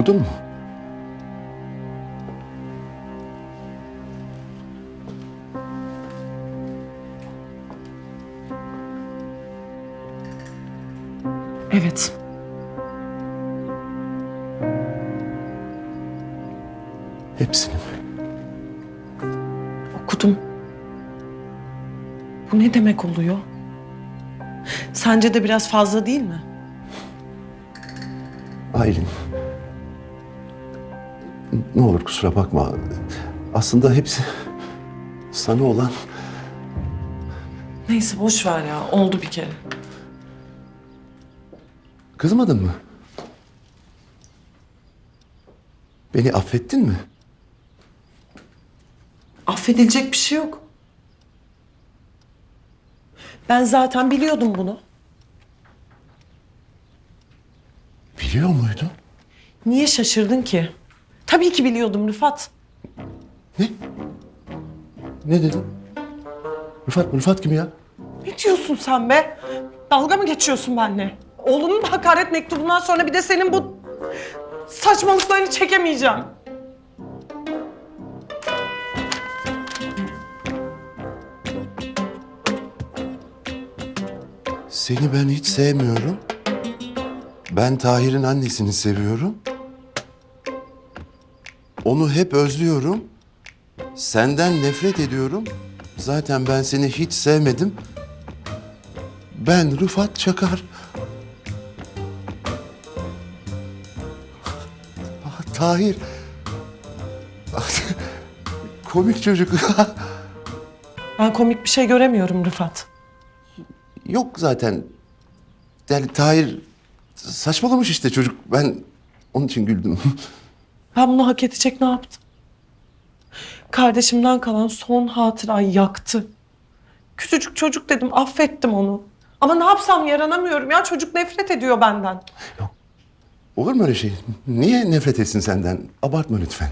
Okudun mu? Evet. Hepsini mi? Okudum. Bu ne demek oluyor? Sence de biraz fazla değil mi? Aylin. Ne olur kusura bakma. Aslında hepsi sana olan Neyse boş ver ya. Oldu bir kere. Kızmadın mı? Beni affettin mi? Affedilecek bir şey yok. Ben zaten biliyordum bunu. Biliyor muydun? Niye şaşırdın ki? Tabii ki biliyordum Rıfat. Ne? Ne dedin? Rıfat, Rıfat kim ya? Ne diyorsun sen be? Dalga mı geçiyorsun benimle? Oğlunun hakaret mektubundan sonra bir de senin bu saçmalıklarını çekemeyeceğim. Seni ben hiç sevmiyorum. Ben Tahir'in annesini seviyorum. Onu hep özlüyorum. Senden nefret ediyorum. Zaten ben seni hiç sevmedim. Ben Rıfat Çakar. Ah, Tahir. Komik çocuk. Ben komik bir şey göremiyorum Rıfat. Yok zaten. Yani Tahir saçmalamış işte çocuk. Ben onun için güldüm. Ben bunu hak edecek ne yaptım? Kardeşimden kalan son hatırayı yaktı. Küçücük çocuk dedim, affettim onu. Ama ne yapsam yaranamıyorum ya. Çocuk nefret ediyor benden. Olur mu öyle şey? Niye nefret etsin senden? Abartma lütfen.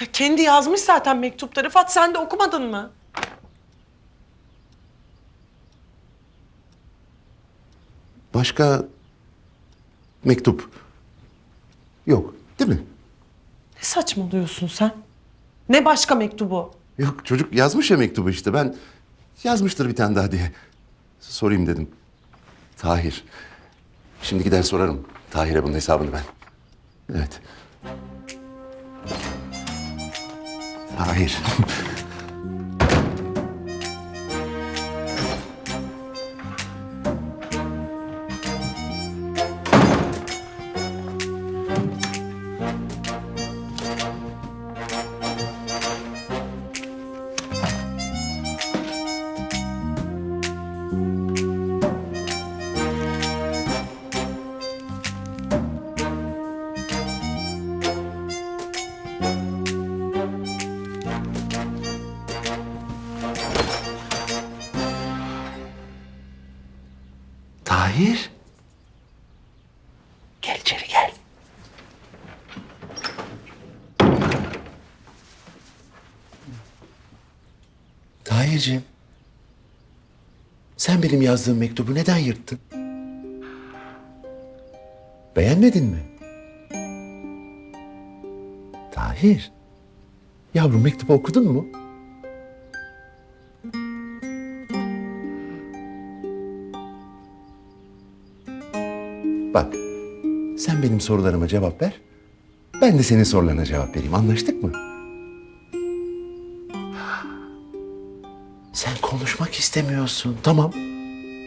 Ya kendi yazmış zaten mektupta. Rıfat sen de okumadın mı? Başka mektup yok değil mi? Ne saçmalıyorsun sen? Ne başka mektubu? Yok çocuk yazmış ya mektubu işte. Ben yazmıştır bir tane daha diye sorayım dedim. Tahir. Şimdi gider sorarım Tahir'e bunun hesabını ben. Evet. Tahir. Tahir. Gel içeri gel. Tahir'ciğim. Sen benim yazdığım mektubu neden yırttın? Beğenmedin mi? Tahir. Yavrum mektubu okudun mu? Sen benim sorularıma cevap ver. Ben de senin sorularına cevap vereyim. Anlaştık mı? Sen konuşmak istemiyorsun. Tamam.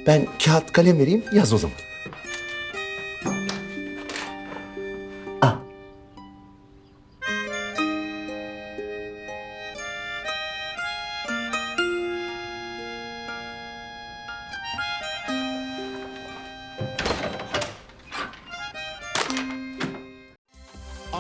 Ben kağıt kalem vereyim. Yaz o zaman.